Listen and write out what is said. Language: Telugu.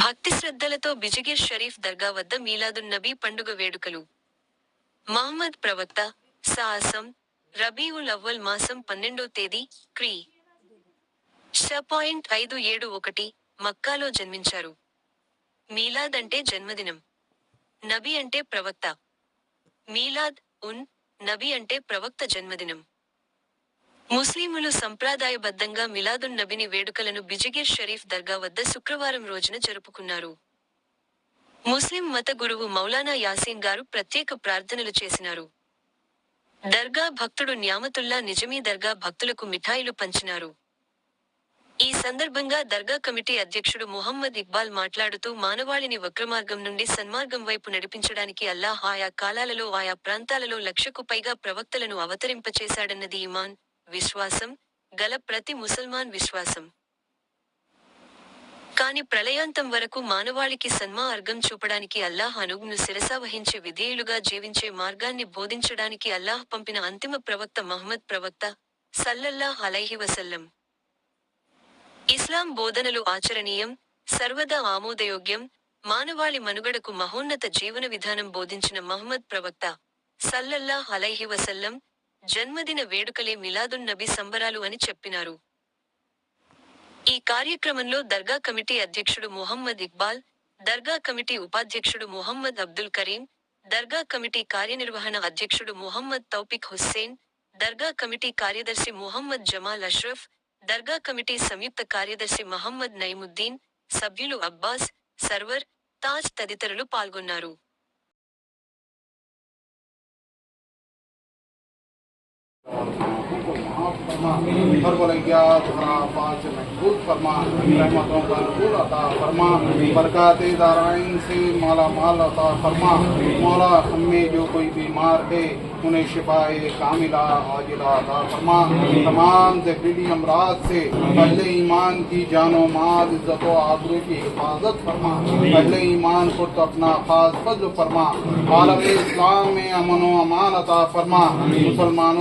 భక్తి శ్రద్ధలతో బిజిగిర్ షరీఫ్ దర్గా వద్ద మీలాదున్నబీ పండుగ వేడుకలు. మహమ్మద్ ప్రవక్త సాహసం రబీఉల్ అవ్వల్ మాసం పన్నెండో తేదీ క్రీ. ష పాయింట్ ఐదు ఏడు ఒకటి మక్కాలో జన్మించారు. మీలాద్ అంటే జన్మదినం. నబీ అంటే ప్రవక్త. మీలాద్ ఉన్ నబీ అంటే ప్రవక్త జన్మదినం. ముస్లింలు సంప్రదాయబద్ధంగా మిలాదున్ నబిని వేడుకలను బిజిగిర్ షరీఫ్ దర్గా వద్ద శుక్రవారం రోజున జరుపుకున్నారు. ముస్లిం మత గురువు మౌలానా యాసీన్ గారు ప్రత్యేక ప్రార్థనలు చేసినారు. దర్గా భక్తుడు న్యామతుల్లా నిజమీ దర్గా భక్తులకు మిఠాయిలు పంచినారు. ఈ సందర్భంగా దర్గా కమిటీ అధ్యక్షుడు ముహమ్మద్ ఇక్బాల్ మాట్లాడుతూ మానవాళిని వక్రమార్గం నుండి సన్మార్గం వైపు నడిపించడానికి అల్లాహ్ ఆయా కాలాలలో ఆయా ప్రాంతాలలో లక్షకు పైగా ప్రవక్తలను అవతరింపచేశాడన్నది ఇమాన్ విశ్వాసం గల ప్రతి ముసల్మాన్ విశ్వాసం. కాని ప్రళయాంతం వరకు మానవాళికి సన్మార్గం చూపడానికి అల్లాహ్ అనుగ్ను శిరసావహించే విధేయులుగా జీవించే మార్గాన్ని బోధించడానికి అల్లాహ్ పంపిన అంతిమ ప్రవక్త మహమ్మద్ ప్రవక్త సల్లల్లాహ్ అలైహి వసల్లం. ఇస్లాం బోధనలు ఆచరణీయం సర్వదా ఆమోదయోగ్యం మానవాళి మనుగడకు మహోన్నత జీవన విధానం బోధించిన మహమ్మద్ ప్రవక్త సల్లల్లాహ్ అలైహి వసల్లం జన్మదిన వేడుకలే మిలాదున్ నబీ సంబరాలు అని చెప్పినారు. ఈ కార్యక్రమంలో దర్గా కమిటీ అధ్యక్షుడు మొహమ్మద్ ఇక్బాల్ దర్గా కమిటీ ఉపాధ్యక్షుడు ముహమ్మద్ అబ్దుల్ కరీం దర్గా కమిటీ కార్యనిర్వహణ అధ్యక్షుడు మొహమ్మద్ తౌపిక్ హుస్సేన్ దర్గా కమిటీ కార్యదర్శి మొహమ్మద్ జమాల్ అష్రఫ్ దర్గా కమిటీ సంయుక్త కార్యదర్శి మహమ్మద్ నైముద్దీన్ సభ్యులు అబ్బాస్ సర్వర్ తాజ్ తదితరులు పాల్గొన్నారు. کو معاف فرما۔ فرمیا پاک سے محفوظ فرما۔ رحمتوں کا نور عطا فرما۔ برکات دارائن سے مالا مال عطا فرما۔ مولا ہم میں جو کوئی بیمار ہے، انہیں شفا کاملہ عاجلہ عطا فرما۔ تمام زہریلی امراض سے اہل ایمان کی جان و مال، عزت و آبرو کی حفاظت فرما۔ اہل ایمان کو تو اپنا خاص فضل فرما۔ عالم اسلام میں امن و امان عطا فرما۔ مسلمانوں